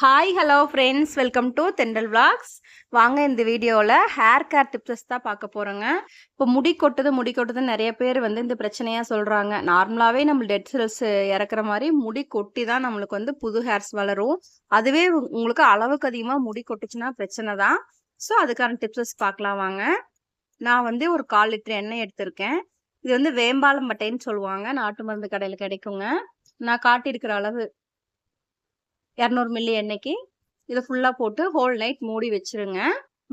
Hi hello friends welcome to dental vlogs வாங்க இந்த வீடியோவில் ஹேர் கேர் டிப்ஸஸ் தான் பார்க்க போகிறோங்க இப்போ முடி கொட்டுது முடி கொட்டுதுன்னு நிறைய பேர் வந்து இந்த பிரச்சனையாக சொல்கிறாங்க நார்மலாகவே நம்ம டெட் செல்ஸ் இறக்குற மாதிரி முடி கொட்டி தான் நம்மளுக்கு வந்து புது ஹேர்ஸ் வளரும். அதுவே உங்களுக்கு அளவுக்கு அதிகமாக முடி கொட்டுச்சுன்னா பிரச்சனை தான். ஸோ அதுக்கான டிப்ஸஸ் பார்க்கலாம் வாங்க. நான் வந்து ஒரு கால் லிட்டர் எண்ணெய் எடுத்திருக்கேன். இது வந்து வேம்பாலம் பட்டைன்னு சொல்லுவாங்க. நாட்டு மருந்து கடையில் கிடைக்குங்க. நான் காட்டியிருக்கிற அளவு இரநூறு மில்லி எண்ணெய்க்கு இதை ஃபுல்லாக போட்டு ஹோல் நைட் மூடி வச்சிருங்க.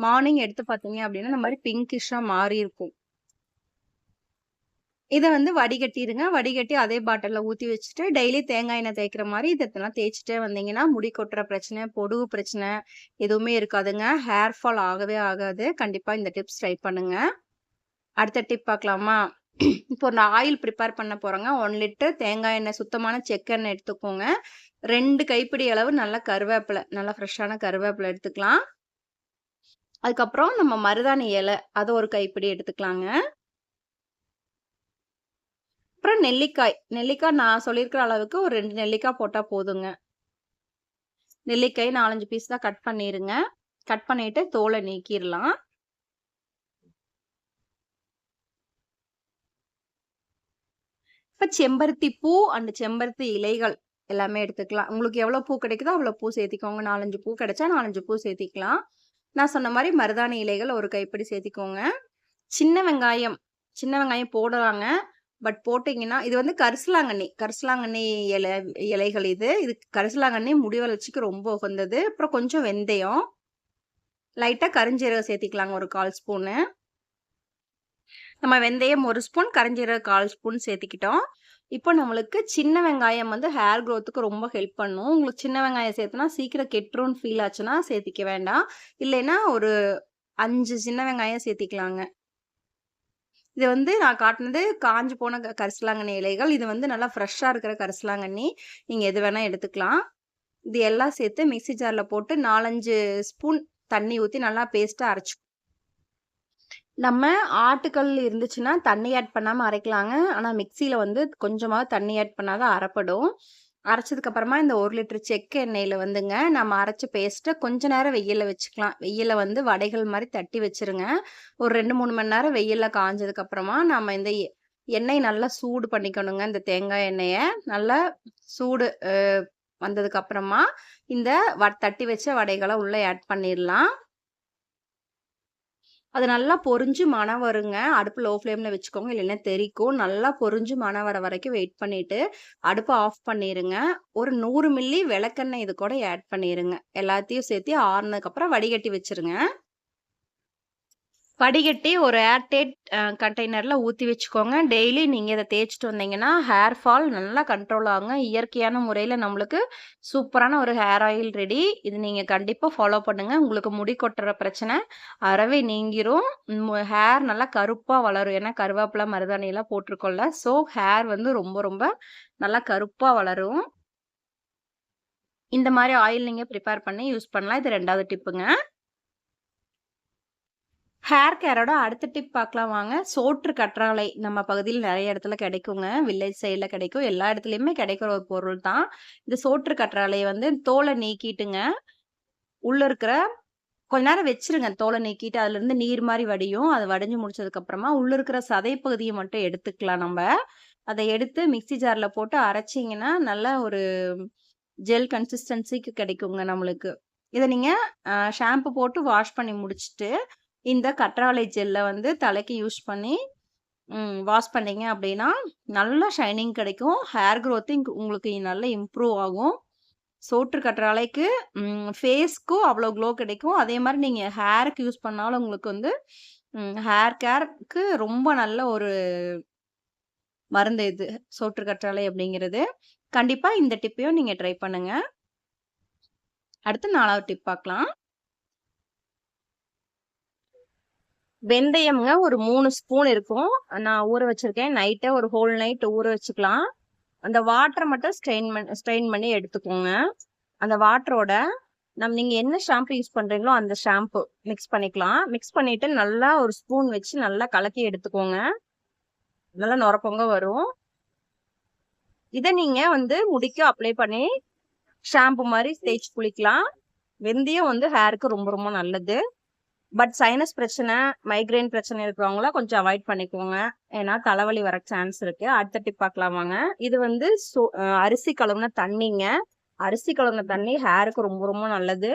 மார்னிங் எடுத்து பார்த்தீங்க அப்படின்னா இந்த மாதிரி பிங்கிஷாக மாறி இருக்கும். இதை வந்து வடிகட்டிடுங்க வடிகட்டி அதே பாட்டிலில் ஊற்றி வச்சுட்டு டெய்லி தேங்காய் எண்ணெய் தேய்க்கிற மாதிரி இதெல்லாம் தேய்ச்சிட்டே வந்தீங்கன்னா முடி கொட்டுற பிரச்சனை பொடுகு பிரச்சனை எதுவுமே இருக்காதுங்க. ஹேர் ஃபால் ஆகவே ஆகாது. கண்டிப்பாக இந்த டிப்ஸ் ட்ரை பண்ணுங்க. அடுத்த டிப் பார்க்கலாமா? இப்போ நான் ஆயில் ப்ரிப்பேர் பண்ண போகிறேங்க ஒன் லிட்டர் தேங்காய் எண்ணெய் சுத்தமான செக்கெண்ணெய் எடுத்துக்கோங்க. ரெண்டு கைப்பிடி அளவு நல்ல கருவேப்பிலை நல்லா ஃப்ரெஷ்ஷான கருவேப்பிலை எடுத்துக்கலாம். அதுக்கப்புறம் நம்ம மருதாணி இலை அதை ஒரு கைப்பிடி எடுத்துக்கலாங்க. அப்புறம் நெல்லிக்காய் நெல்லிக்காய் நான் சொல்லியிருக்கிற அளவுக்கு ஒரு ரெண்டு நெல்லிக்காய் போட்டால் போதுங்க. நெல்லிக்காய் நாலஞ்சு பீஸ் தான் கட் பண்ணிடுங்க கட் பண்ணிட்டு தோலை நீக்கிடலாம். இப்போ செம்பருத்தி பூ அண்ட் செம்பருத்தி இலைகள் எல்லாமே எடுத்துக்கலாம். உங்களுக்கு எவ்வளோ பூ கிடைக்குதோ அவ்வளோ பூ சேர்த்திக்கோங்க. நாலஞ்சு பூ கிடைச்சா நாலஞ்சு பூ சேர்த்திக்கலாம். நான் சொன்ன மாதிரி மருதாணி இலைகள் ஒரு கைப்பிடி சேர்த்திக்கோங்க. சின்ன வெங்காயம் சின்ன வெங்காயம் போடலாங்க. பட் போட்டிங்கன்னா இது வந்து கரிசலாங்கண்ணி கரிசலாங்கண்ணி இலை இலைகள் இது. இது கரிசலாங்கண்ணி முடி வளர்ச்சிக்கு ரொம்ப உகந்தது. அப்புறம் கொஞ்சம் வெந்தயம். லைட்டாக கரிஞ்சீரகம் சேர்த்திக்கலாங்க ஒரு கால் ஸ்பூனு. நம்ம வெந்தயம் ஒரு ஸ்பூன் கரிஞ்சீரகம் கால் ஸ்பூன் சேர்த்திக்கிட்டோம். இப்போ நம்மளுக்கு சின்ன வெங்காயம் வந்து ஹேர் க்ரோத்துக்கு ரொம்ப ஹெல்ப் பண்ணும். உங்களுக்கு சின்ன வெங்காயம் சேர்த்துனா சீக்கிரம் கெட்டுரும்னு ஃபீல் ஆச்சுன்னா சேர்த்திக்க வேண்டாம். இல்லைன்னா ஒரு அஞ்சு சின்ன வெங்காயம் சேர்த்திக்கலாங்க. இது வந்து நான் காட்டினது காஞ்சு போன கரிசலாங்கண்ணி இலைகள். இது வந்து நல்லா ஃப்ரெஷ்ஷாக இருக்கிற கரிசலாங்கண்ணி. நீங்கள் எது வேணால் எடுத்துக்கலாம். இது எல்லாம் சேர்த்து மிக்ஸி ஜாரில் போட்டு நாலஞ்சு ஸ்பூன் தண்ணி ஊற்றி நல்லா பேஸ்ட்டாக அரைச்சி நம்ம ஆட்டுக்கல் இருந்துச்சுன்னா தண்ணி ஆட் பண்ணாமல் அரைக்கலாங்க. ஆனால் மிக்சியில் வந்து கொஞ்சமாக தண்ணி ஆட் பண்ணாதான் அரைப்படும். அரைச்சதுக்கப்புறமா இந்த ஒரு லிட்டர் செக்கு எண்ணெயில் வந்துங்க நம்ம அரைச்ச பேஸ்ட்டை கொஞ்ச நேரம் வெயிலில் வச்சுக்கலாம். வெயிலில் வந்து வடைகள் மாதிரி தட்டி வச்சிருங்க. ஒரு ரெண்டு மூணு மணி நேரம் வெயிலில் காஞ்சதுக்கப்புறமா நம்ம இந்த எ- எண்ணெய் நல்லா சூடு பண்ணிக்கணுங்க. இந்த தேங்காய் எண்ணெயை நல்லா சூடு வந்ததுக்கப்புறமா இந்த வ தட்டி வச்ச வடைகளை உள்ளே ஆட் பண்ணிடலாம். அது நல்லா பொரிஞ்சு மணம் வருங்க. அடுப்பு லோ ஃப்ளேமில் வச்சுக்கோங்க. இல்லைன்னா தெறிக்கும் நல்லா பொரிஞ்சு மணம் வர வரைக்கும் வெயிட் பண்ணிட்டு அடுப்பை ஆஃப் பண்ணிடுங்க ஒரு நூறு மில்லி விளக்கெண்ணெய் இது கூட ஆட் பண்ணிடுங்க எல்லாத்தையும் சேர்த்து ஆறுனதுக்கப்புறம் வடிகட்டி வச்சிருங்க. வடிகட்டி ஒரு ஏர்டேட் கண்டெய்னரில் ஊற்றி வச்சுக்கோங்க. டெய்லி நீங்கள் இதை தேய்ச்சிட்டு வந்தீங்கன்னா ஹேர் ஃபால் நல்லா கண்ட்ரோல் ஆகுங்க. இயற்கையான முறையில் நம்மளுக்கு சூப்பரான ஒரு ஹேர் ஆயில் ரெடி இது நீங்கள் கண்டிப்பாக ஃபாலோ பண்ணுங்கள் உங்களுக்கு முடி கொட்டுற பிரச்சனை அறவே நீங்கிரும். ஹேர் நல்லா கருப்பாக வளரும். ஏன்னா கருவேப்பிலை மருதாணியெல்லாம் போட்டிருக்கோம்ல. ஸோ ஹேர் வந்து ரொம்ப ரொம்ப நல்லா கருப்பாக வளரும். இந்த மாதிரி ஆயில் நீங்கள் ப்ரிப்பேர் பண்ணி யூஸ் பண்ணலாம். இது ரெண்டாவது டிப்புங்க ஹேர் கேரோட அடுத்த டிப் பார்க்கலாம் வாங்க. சோற்று கற்றாழை நம்ம பகுதியில் நிறைய இடத்துல கிடைக்குங்க. வில்லேஜ் சைடில் கிடைக்கும். எல்லா இடத்துலையுமே கிடைக்கிற ஒரு பொருள் தான். இந்த சோற்று கற்றாழையை வந்து தோலை நீக்கிட்டுங்க. உள்ள இருக்கிற கொஞ்ச நேரம் வச்சிருங்க. தோலை நீக்கிட்டு அதுல இருந்து நீர் மாதிரி வடியும். அது வடிஞ்சு முடிச்சதுக்கு அப்புறமா உள்ள இருக்கிற சதை பகுதியை மட்டும் எடுத்துக்கலாம் நம்ம. அதை எடுத்து மிக்ஸி ஜார்ல போட்டு அரைச்சிங்கன்னா நல்ல ஒரு ஜெல் கன்சிஸ்டன்சிக்கு கிடைக்குங்க நம்மளுக்கு. இதை நீங்கள் ஷாம்பு போட்டு வாஷ் பண்ணி முடிச்சிட்டு இந்த கற்றாழை ஜெல்லை வந்து தலைக்கு யூஸ் பண்ணி வாஷ் பண்ணீங்க அப்படின்னா நல்ல ஷைனிங் கிடைக்கும். ஹேர் க்ரோத்திங் உங்களுக்கு நல்ல இம்ப்ரூவ் ஆகும். சோற்று கற்றாழைக்கு ஃபேஸ்க்கும் அவ்வளோ க்ளோ கிடைக்கும். அதே மாதிரி நீங்கள் ஹேருக்கு யூஸ் பண்ணாலும் உங்களுக்கு வந்து ஹேர் கேருக்கு ரொம்ப நல்ல ஒரு மருந்து இது சோற்று கற்றாழை அப்படிங்கிறது. கண்டிப்பாக இந்த டிப்பையும் நீங்கள் ட்ரை பண்ணுங்கள் அடுத்து நாலாவது டிப் பார்க்கலாம். வெந்தயம்ங்க ஒரு மூணு ஸ்பூன் இருக்கும். நான் ஊற வச்சிருக்கேன். நைட்டே ஒரு ஹோல் நைட் ஊற வச்சுக்கலாம். அந்த வாட்டரை மட்டும் ஸ்ட்ரெயின் பண்ணி ஸ்ட்ரெயின் பண்ணி எடுத்துக்கோங்க. அந்த வாட்டரோட நம்ம நீங்கள் என்ன ஷாம்பு யூஸ் பண்ணுறீங்களோ அந்த ஷாம்பு மிக்ஸ் பண்ணிக்கலாம். மிக்ஸ் பண்ணிவிட்டு நல்லா ஒரு ஸ்பூன் வச்சு நல்லா கலக்கி எடுத்துக்கோங்க. நல்லா நுரப்பொங்க வரும். இதை நீங்கள் வந்து முடிக்க அப்ளை பண்ணி ஷாம்பு மாதிரி தேய்ச்சி குளிக்கலாம். வெந்தயம் வந்து ஹேருக்கு ரொம்ப ரொம்ப நல்லது. பட் சைனஸ் பிரச்சனை மைக்ரைன் பிரச்சனை இருக்கிறவங்கள கொஞ்சம் அவாய்ட் பண்ணிக்கோங்க. ஏன்னா தலைவலி வர சான்ஸ் இருக்கு. அடுத்த டிப் பார்க்கலாம் வாங்க. இது வந்து அரிசி கழுவுன தண்ணிங்க. அரிசி கழுவுன தண்ணி ஹேருக்கு ரொம்ப ரொம்ப நல்லது.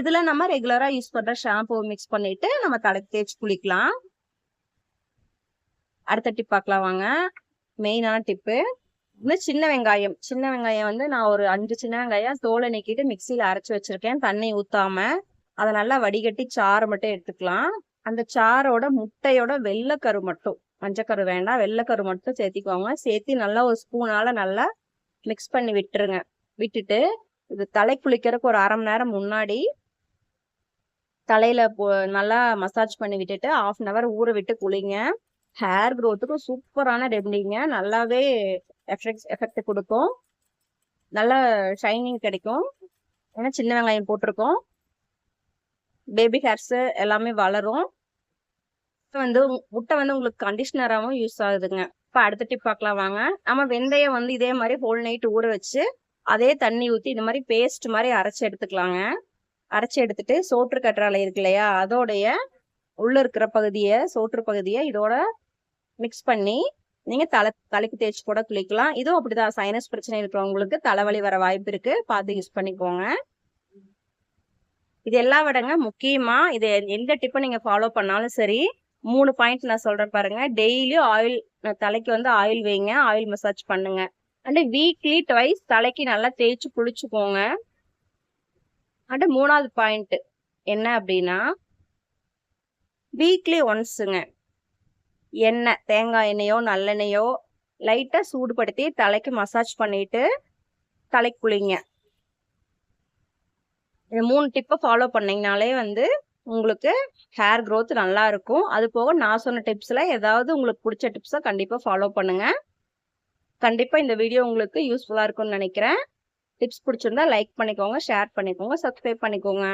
இதுல நம்ம ரெகுலரா யூஸ் பண்ற ஷாம்பு மிக்ஸ் பண்ணிட்டு நம்ம தலைக்கு தேய்ச்சி குளிக்கலாம். அடுத்த டிப் பார்க்கலாம் வாங்க. மெயினான டிப்பு இந்த சின்ன வெங்காயம். சின்ன வெங்காயம் வந்து நான் ஒரு அஞ்சு சின்ன வெங்காயம் தோலை நீக்கிட்டு மிக்சியில் அரைச்சி வச்சிருக்கேன். தண்ணி ஊத்தாம அதை நல்லா வடிகட்டி சாறு மட்டும் எடுத்துக்கலாம். அந்த சாரோட முட்டையோட வெள்ளைக்கரு மட்டும் மஞ்சக்கரு வேண்டாம் வெள்ளைக்கரு மட்டும் சேர்த்திக்கோங்க. சேர்த்து நல்லா ஒரு ஸ்பூனால நல்லா மிக்ஸ் பண்ணி விட்டுருங்க. விட்டுட்டு இது தலை குளிக்கிறதுக்கு ஒரு அரை மணி நேரம் முன்னாடி தலையில நல்லா மசாஜ் பண்ணி விட்டுட்டு ஆஃப் அன் ஹவர் ஊற விட்டு குளிங்க. ஹேர் க்ரோத்துக்கு சூப்பரான ரெமடிங்க. நல்லாவே எஃபெக்ட் எஃபெக்ட் கொடுக்கும். நல்லா ஷைனிங் கிடைக்கும். ஏன்னா சின்ன வெங்காயம் போட்டிருக்கோம். பேபி ஹேர்ஸு எல்லாமே வளரும். வந்து முட்டை வந்து உங்களுக்கு கண்டிஷனராகவும் யூஸ் ஆகுதுங்க. இப்போ அடுத்த டிப் பார்க்கலாம் வாங்க. நம்ம வெந்தயம் வந்து இதே மாதிரி ஹோல் நைட் ஊற வச்சு அதே தண்ணி ஊற்றி இந்த மாதிரி பேஸ்ட் மாதிரி அரைச்சி எடுத்துக்கலாங்க. அரைச்சி எடுத்துட்டு சோற்று கற்றாழை இருக்கு இல்லையா அதோடைய உள்ள இருக்கிற பகுதியை சோற்று பகுதியை இதோட மிக்ஸ் பண்ணி நீங்க தலை தலைக்கு தேய்ச்சி கூட குளிக்கலாம். இதுவும் அப்படிதான். சைனஸ் பிரச்சனை இருக்கிறவங்களுக்கு தலைவலி வர வாய்ப்பு இருக்கு. பார்த்து யூஸ் பண்ணிக்கோங்க. இது எல்லா விடங்க. முக்கியமா இது எந்த டிப்பை நீங்க ஃபாலோ பண்ணாலும் சரி மூணு பாயிண்ட் நான் சொல்றேன் பாருங்க. டெய்லியும் ஆயில் தலைக்கு வந்து ஆயில் வைங்க. ஆயில் மசாஜ் பண்ணுங்க. அண்ட் வீக்லி ட்வைஸ் தலைக்கு நல்லா தேய்ச்சி குளிச்சுக்கோங்க. அண்ட் மூணாவது பாயிண்ட் என்ன அப்படின்னா வீக்லி ஒன்ஸுங்க எண்ணெய் தேங்காய் எண்ணெயோ நல்லெண்ணெயோ லைட்டாக சூடுபடுத்தி தலைக்கு மசாஜ் பண்ணிட்டு தலைக்கு குளிங்க. இந்த மூணு டிப்பை ஃபாலோ பண்ணிங்கனாலே வந்து உங்களுக்கு ஹேர் க்ரோத் நல்லா இருக்கும் அது போக நான் சொன்ன டிப்ஸில் ஏதாவது உங்களுக்கு பிடிச்ச டிப்ஸை கண்டிப்பாக ஃபாலோ பண்ணுங்கள் கண்டிப்பாக இந்த வீடியோ உங்களுக்கு யூஸ்ஃபுல்லாக இருக்கும்னு நினைக்கிறேன். டிப்ஸ் பிடிச்சிருந்தா லைக் பண்ணிக்கோங்க ஷேர் பண்ணிக்கோங்க சப்ஸ்கிரைப் பண்ணிக்கோங்க.